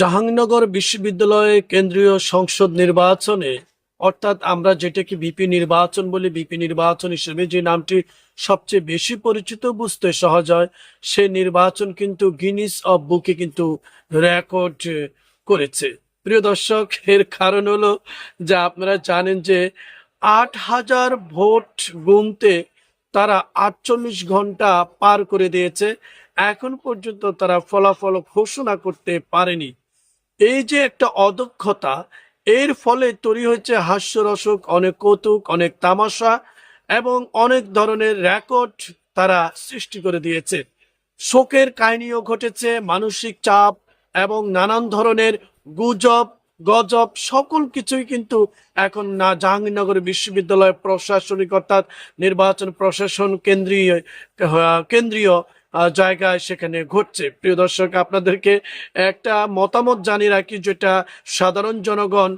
জাহাঙ্গীরনগর বিশ্ববিদ্যালয়ে কেন্দ্রীয় সংসদ নির্বাচনে, অর্থাৎ আমরা যেটাকে বিপি নির্বাচন বলি, বিপি নির্বাচন হিসেবে যে নামটি সবচেয়ে বেশি পরিচিত, বুঝতে সহজ হয়, সে নির্বাচন কিন্তু গিনিস অফ বুকে কিন্তু রেকর্ড করেছে। প্রিয় দর্শক, এর কারণ হলো যে আপনারা জানেন যে আট হাজার ভোট গুনতে তারা আটচল্লিশ ঘণ্টা পার করে দিয়েছে। এখন পর্যন্ত তারা ফলাফল ঘোষণা করতে পারেনি। এই যে একটা অদক্ষতা, এর ফলে তৈরি হয়েছে হাস্যরসক, অনেক কৌতুক, অনেক তামাশা এবং অনেক ধরনের রেকর্ড তারা সৃষ্টি করে দিয়েছে। শোকের কাহিনীও ঘটেছে, মানসিক চাপ এবং নানান ধরনের গুজব, গজব সকল কিছুই কিন্তু এখন না জাহাঙ্গীরনগর বিশ্ববিদ্যালয় প্রশাসনিক অর্থাৎ নির্বাচন প্রশাসন কেন্দ্রীয় কেন্দ্রীয় জায়গায় সেখানে ঘটছে। প্রিয় দর্শক, আপনাদেরকে একটা মতামত জানিয়ে রাখি, যেটা সাধারণ জনগণ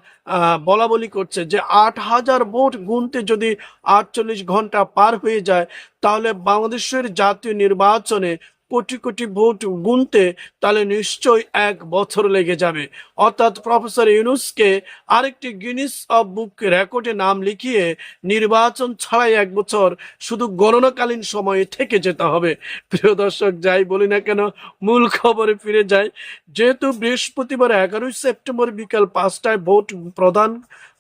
বলা বলি করছে যে, আট হাজার ভোট গুনতে যদি আটচল্লিশ ঘণ্টা পার হয়ে যায়, তাহলে বাংলাদেশের জাতীয় নির্বাচনে কোটি কোটি ভোট গুনতে তাহলে নিশ্চয়ই এক বছর লেগে যাবে। অর্থাৎ প্রফেসর ইউনুসকে আরেকটি গিনিস অফ বুক রেকর্ডে নাম লিখিয়ে নির্বাচন ছাড়াই এক বছর শুধু গণনাকালীন সময়ে থেকে যেতে হবে। প্রিয় দর্শক, যাই বলি না কেন, মূল খবরে ফিরে যাই। যেহেতু বৃহস্পতিবার এগারোই সেপ্টেম্বর বিকাল পাঁচটায় ভোট প্রদান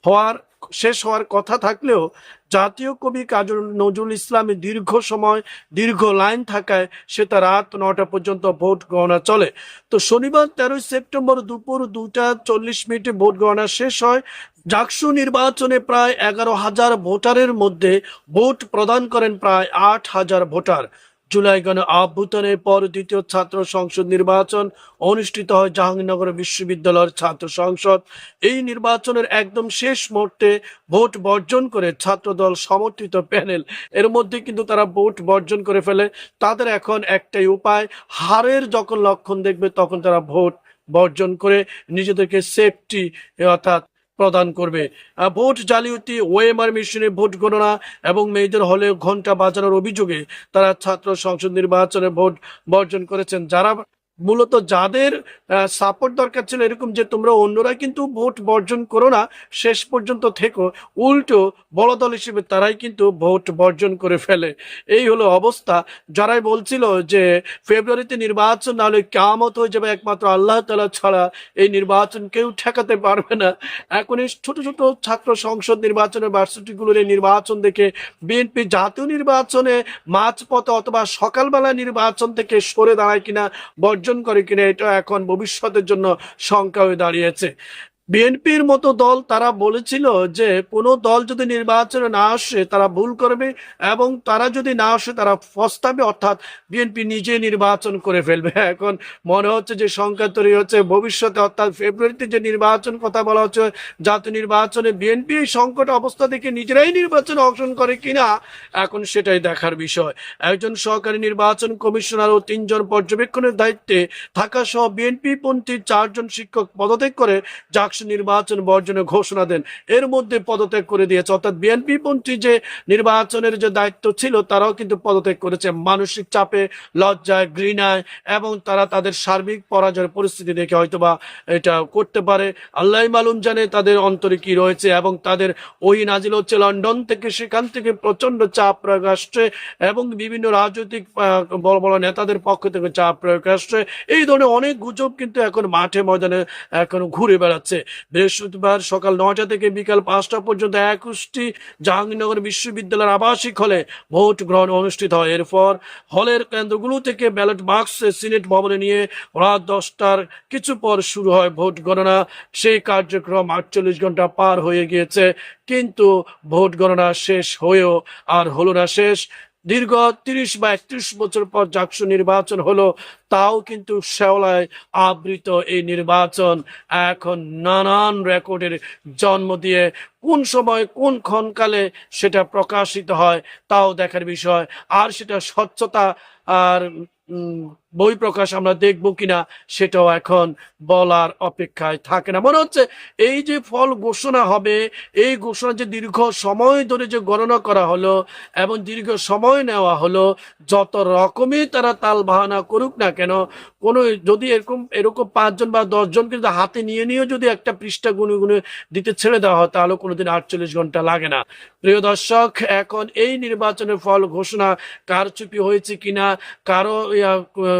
হওয়ার, শেষ হওয়ার কথা থাকলেও জাতীয় কবি কাজী নজরুল ইসলামের দীর্ঘ সময়, দীর্ঘ লাইন থাকায় সেটা রাত নটা পর্যন্ত ভোট গণনা চলে। তো শনিবার তেরোই সেপ্টেম্বর দুপুর দুটা চল্লিশ মিনিটে ভোট গণনা শেষ হয়। জাকসু নির্বাচনে প্রায় এগারো হাজার ভোটারের মধ্যে ভোট প্রদান করেন প্রায় আট হাজার ভোটার। জুলাই গণ আভ্যুত্থানের পর দ্বিতীয় ছাত্র সংসদ নির্বাচন অনুষ্ঠিত হয় জাহাঙ্গীরনগর বিশ্ববিদ্যালয়ের ছাত্র সংসদ। এই নির্বাচনের একদম শেষ মুহূর্তে ভোট বর্জন করে ছাত্রদল সমর্থিত প্যানেল। এর মধ্যে কিন্তু তারা ভোট বর্জন করে ফেলে। তাদের এখন একটাই উপায়, হারের যখন লক্ষণ দেখবে তখন তারা ভোট বর্জন করে নিজেদেরকে সেফটি অর্থাৎ প্রদান করবে। ভোট জালিয়াতি, ওএমআর মেশিনে ভোট গণনা এবং মেয়েদের হলে ঘণ্টা বাজানোর অভিযোগে তারা ছাত্র সংসদ নির্বাচনে ভোট বর্জন করেছেন। যারা মূলত যাদের সাপোর্ট দরকার ছিল এরকম যে তোমরা অন্যরা কিন্তু ভোট বর্জন করো না, শেষ পর্যন্ত থেকো। উল্টো বড় দল হিসেবে তারাই কিন্তু ভোট বর্জন করে ফেলে। এই হলো অবস্থা। যারাই বলছিল যে ফেব্রুয়ারিতে নির্বাচন না হলে কেমত হয়ে যাবে একমাত্র আল্লাহ তালা ছাড়া, এই নির্বাচন কেউ ঠেকাতে পারবে না। এখন এই ছোট ছোট ছাত্র সংসদ নির্বাচনের ভার্সিটিগুলোর এই নির্বাচন দেখে বিএনপি জাতীয় নির্বাচনে মাঝপথে অথবা সকালবেলা নির্বাচন থেকে সরে দাঁড়ায় কিনা, বর্জন করে কিনা এটা এখন ভবিষ্যতের জন্য শঙ্কা হয়ে দাঁড়িয়েছে। বিএনপির মতো দল তারা বলেছিল যে কোনো দল যদি নির্বাচনে না আসে তারা ভুল করবে এবং তারা যদি না আসে তারা ফস্তাবে, অর্থাৎ বিএনপি নিজে নির্বাচন করে ফেলবে। এখন মনে হচ্ছে যে সংখ্যা তৈরি হচ্ছে, ভবিষ্যতে অর্থাৎ ফেব্রুয়ারিতে যে নির্বাচন কথা বলা হচ্ছে, জাতীয় নির্বাচনে বিএনপি এই সংকট অবস্থা দেখে নিজেরাই নির্বাচনে অংশগ্রহণ করে কিনা, এখন সেটাই দেখার বিষয়। একজন সহকারী নির্বাচন কমিশনার ও তিনজন পর্যবেক্ষণের দায়িত্বে থাকা সহ বিএনপি পন্থী চারজন শিক্ষক পদত্যাগ করে জাকসু নির্বাচন বর্জনের ঘোষণা দেন। এর মধ্যে পদত্যাগ করে দিয়েছে। অর্থাৎ বিএনপি পন্থী যে নির্বাচনের যে দায়িত্ব ছিল, তারাও কিন্তু পদত্যাগ করেছে। মানসিক চাপে, লজ্জায়, ঘৃণায় এবং তারা তাদের সার্বিক পরাজয়ের পরিস্থিতি দেখে হয়তোবা এটা করতে পারে। আল্লাহ মালুম জানে তাদের অন্তরে কি রয়েছে এবং তাদের ওই নাজিল হচ্ছে লন্ডন থেকে। সেখান থেকে প্রচণ্ড চাপ প্রয়োগ আসছে এবং বিভিন্ন রাজনৈতিক বড় বড় নেতাদের পক্ষ থেকে চাপ প্রয়োগ আসছে। এই ধরনের অনেক গুজব কিন্তু এখন মাঠে, ময়দানে এখন ঘুরে বেড়াচ্ছে। বৃহস্পতিবার সকাল নয়টা থেকে বিকাল পাঁচটা পর্যন্ত একুশটি জাহাঙ্গীরনগর বিশ্ববিদ্যালয়ের আবাসিক হলে ভোট গ্রহণ অনুষ্ঠিত হয়। এরপর হলের কেন্দ্রগুলো থেকে ব্যালট বাক্স সিনেট ভবনে নিয়ে রাত দশটার কিছু পর শুরু হয় ভোট গণনা। সেই কার্যক্রম আটচল্লিশ ঘণ্টা পার হয়ে গিয়েছে, কিন্তু ভোট গণনা শেষ হয়েও আর হলো না। শেষ দীর্ঘ তিরিশ বা একত্রিশ বছর পর জাকসু নির্বাচন হলো, তাও কিন্তু শ্যাওলায় আবৃত এই নির্বাচন। এখন নানান রেকর্ডের জন্ম দিয়ে কোন সময়, কোন ক্ষণকালে সেটা প্রকাশিত হয়, তাও দেখার বিষয়। আর সেটা স্বচ্ছতা আর বই প্রকাশ আমরা দেখব কিনা সেটাও এখন বলার অপেক্ষায় থাকে না। মনে হচ্ছে এই যে ফল ঘোষণা হবে, এই ঘোষণা যে দীর্ঘ সময় ধরে যে গণনা করা হলো এবং দীর্ঘ সময় নেওয়া হলো, যত রকমই তারা তাল বাহানা করুক না কেন কেন যদি এরকম এরকম পাঁচজন বা দশজন কিন্তু হাতে নিয়ে নিয়েও যদি একটা পৃষ্ঠা গুনে গুনে দিতে ছেড়ে দেওয়া হয়, তাহলে কোনোদিন আটচল্লিশ ঘণ্টা লাগে না। প্রিয় দর্শক, এখন এই নির্বাচনের ফল ঘোষণা কারচুপি হয়েছে কিনা, কারও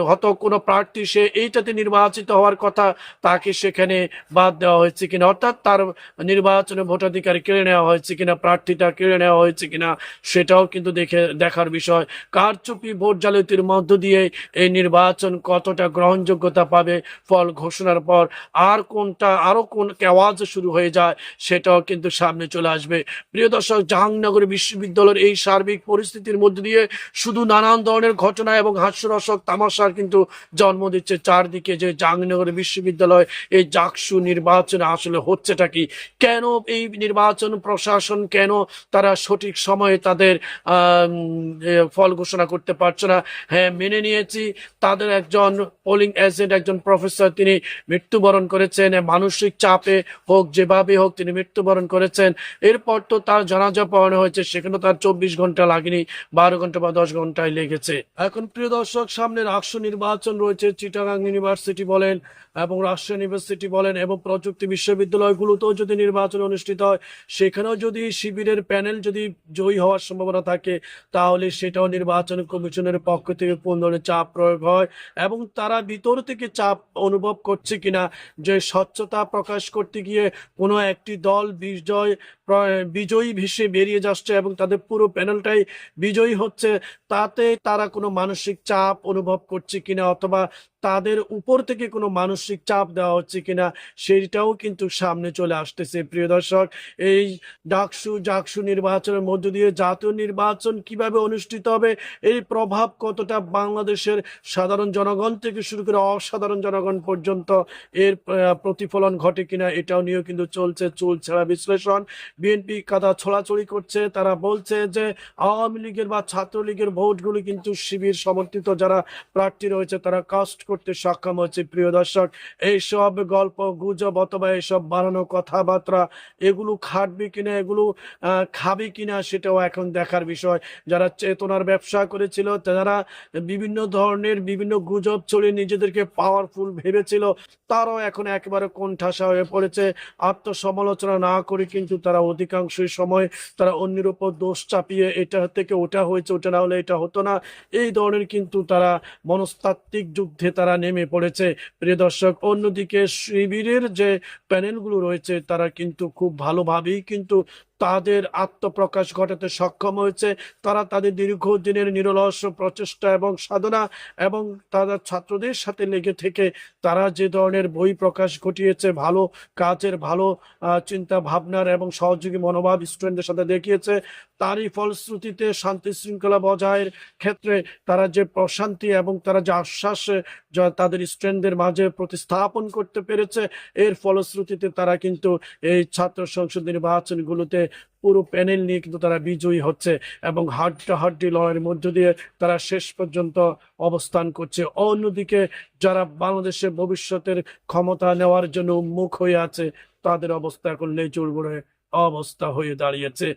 হয়তো কোনো প্রার্থী সে এইটাতে নির্বাচিত হওয়ার কথা তাকে সেখানে বাদ দেওয়া হয়েছে কিনা? অর্থাৎ তার নির্বাচনে ভোটাধিকার কেড়ে নেওয়া হয়েছে কিনা, প্রার্থীটা কেড়ে নেওয়া হয়েছে কিনা, সেটাও কিন্তু দেখে, দেখার বিষয়। কারচুপি ভোট জালিয়াতির মধ্য দিয়ে এই নির্বাচন কতটা গ্রহণযোগ্যতা পাবে ফল ঘোষণার পর আর কোনটা আরও কোন আওয়াজ শুরু হয়ে যায় সেটাও কিন্তু সামনে চলে আসবে। প্রিয় দর্শক জাহাঙ্গনগর বিশ্ববিদ্যালয়ের এই সার্বিক পরিস্থিতির মধ্যে দিয়ে শুধু নানান ধরনের ঘটনা এবং হাস্যরসক তামাশার কিন্তু জন্ম দিচ্ছে চারদিকে যে জাহাঙ্গনগর বিশ্ববিদ্যালয়, এই জাকসু নির্বাচনে আসলে হচ্ছেটা কি? কেন এই নির্বাচন প্রশাসন কেন তারা সঠিক সময়ে তাদের ফল ঘোষণা করতে পারছে না? হ্যাঁ মেনে নিয়েছি। তাদের একজন পোলিং এজেন্ট একজন প্রফেসর তিনি মৃত্যুবরণ করেছেন। মানসিক চাপে হোক, যেভাবে হোক তিনি মৃত্যুবরণ করেছেন। এরপর তো তার জানাজা পড়ানো হয়েছে। সেখানে তার চব্বিশ ঘণ্টা লাগেনি, বারো ঘণ্টা বা দশ ঘন্টায় লেগেছে। এখন প্রিয় দর্শক সামনে রাষ্ট্র নির্বাচন রয়েছে, চিটাগাং ইউনিভার্সিটি বলেন এবং রাষ্ট্রীয় ইউনিভার্সিটি বলেন এবং প্রযুক্তি বিশ্ববিদ্যালয়গুলোতেও যদি নির্বাচন অনুষ্ঠিত হয়, সেখানেও যদি শিবিরের প্যানেল যদি জয়ী হওয়ার সম্ভাবনা থাকে, তাহলে সেটাও নির্বাচন কমিশনের পক্ষ থেকে কোন ধরনের চাপ প্রয়োগ হয় এবং তারা ভিতর থেকে চাপ অনুভব করছে কিনা, যে স্বচ্ছতা প্রকাশ করতে গিয়ে কোনো একটি দল বিজয় বিজয়ী ভেসে বেরিয়ে যাচ্ছে এবং তাদের পুরো প্যানেলটাই বিজয়ী হচ্ছে। তাতে তারা কোনো মানসিক চাপ অনুভব করছে কিনা অথবা তাদের উপর থেকে কোনো মানসিক চাপ দেওয়া হচ্ছে কিনা, সেইটাও কিন্তু সামনে চলে আসতেছে। প্রিয় দর্শক, এই ডাকসু জাকসু নির্বাচনের মধ্য দিয়ে জাতীয় নির্বাচন কীভাবে অনুষ্ঠিত হবে এই প্রভাব কতটা বাংলাদেশের সাধারণ জনগণ থেকে শুরু করে অসাধারণ জনগণ পর্যন্ত এর প্রতিফলন ঘটে কিনা এটাও নিয়েও কিন্তু চলছে চুল ছেঁড়া বিশ্লেষণ। বিএনপি কাদা ছড়াছড়ি করছে, তারা বলছে যে আওয়ামী লীগের বা ছাত্রলীগের ভোটগুলি কিন্তু শিবির সমর্থিত যারা প্রার্থী রয়েছে, তারা কাস্ট করতে সক্ষম হয়েছে। প্রিয় দর্শক, এইসব গল্প, গুজব অথবা এইসব বানানো কথাবার্তা, এগুলো খাটবে কিনা, এগুলো খাবে কিনা সেটাও এখন দেখার বিষয়। যারা চেতনার ব্যবসা করেছিল যারা বিভিন্ন ধরনের বিভিন্ন গুজব ছড়িয়ে নিজেদেরকে পাওয়ারফুল ভেবেছিল, তারাও এখন একেবারে কোণঠাসা হয়ে পড়েছে। আত্মসমালোচনা না করে কিন্তু তারা অধিকাংশই সময় তারা অন্যের উপর দোষ চাপিয়ে এটা থেকে ওটা হয়েছে, ওটা না হলে এটা হতো না। এই ধরনের কিন্তু তারা মনস্তাত্ত্বিক যুদ্ধে তারা নেমে পড়েছে। প্রিয় দর্শক, অন্যদিকে শিবিরের যে প্যানেলগুলো রয়েছে, তারা কিন্তু খুব ভালোভাবেই কিন্তু তাদের আত্মপ্রকাশ ঘটাতে সক্ষম হয়েছে। তারা তাদের দীর্ঘদিনের নিরলস প্রচেষ্টা এবং সাধনা এবং তারা ছাত্রদের সাথে লেগে থেকে তারা যে ধরনের বই প্রকাশ ঘটিয়েছে, ভালো কাজের, ভালো চিন্তা ভাবনার এবং সহযোগী মনোভাব স্টুডেন্টদের সাথে দেখিয়েছে, তারই ফলশ্রুতিতে শান্তি শৃঙ্খলা বজায়ের ক্ষেত্রে তারা যে প্রশান্তি এবং তারা যে আশ্বাস তাদের স্টুডেন্টদের মাঝে প্রতিস্থাপন করতে পেরেছে, এর ফলশ্রুতিতে তারা কিন্তু এই ছাত্র সংসদ নির্বাচনগুলোতে পুরো প্যানেল নিয়ে কিন্তু তারা বিজয়ী হচ্ছে এবং হাড্ডাহাড্ডি লড়াইয়ের মধ্য দিয়ে তারা শেষ পর্যন্ত অবস্থান করছে। অন্যদিকে যারা বাংলাদেশের ভবিষ্যতের ক্ষমতা নেওয়ার জন্য উন্মুখ হয়ে আছে, তাদের অবস্থা এখন লেচুর অবস্থা হয়ে দাঁড়িয়েছে।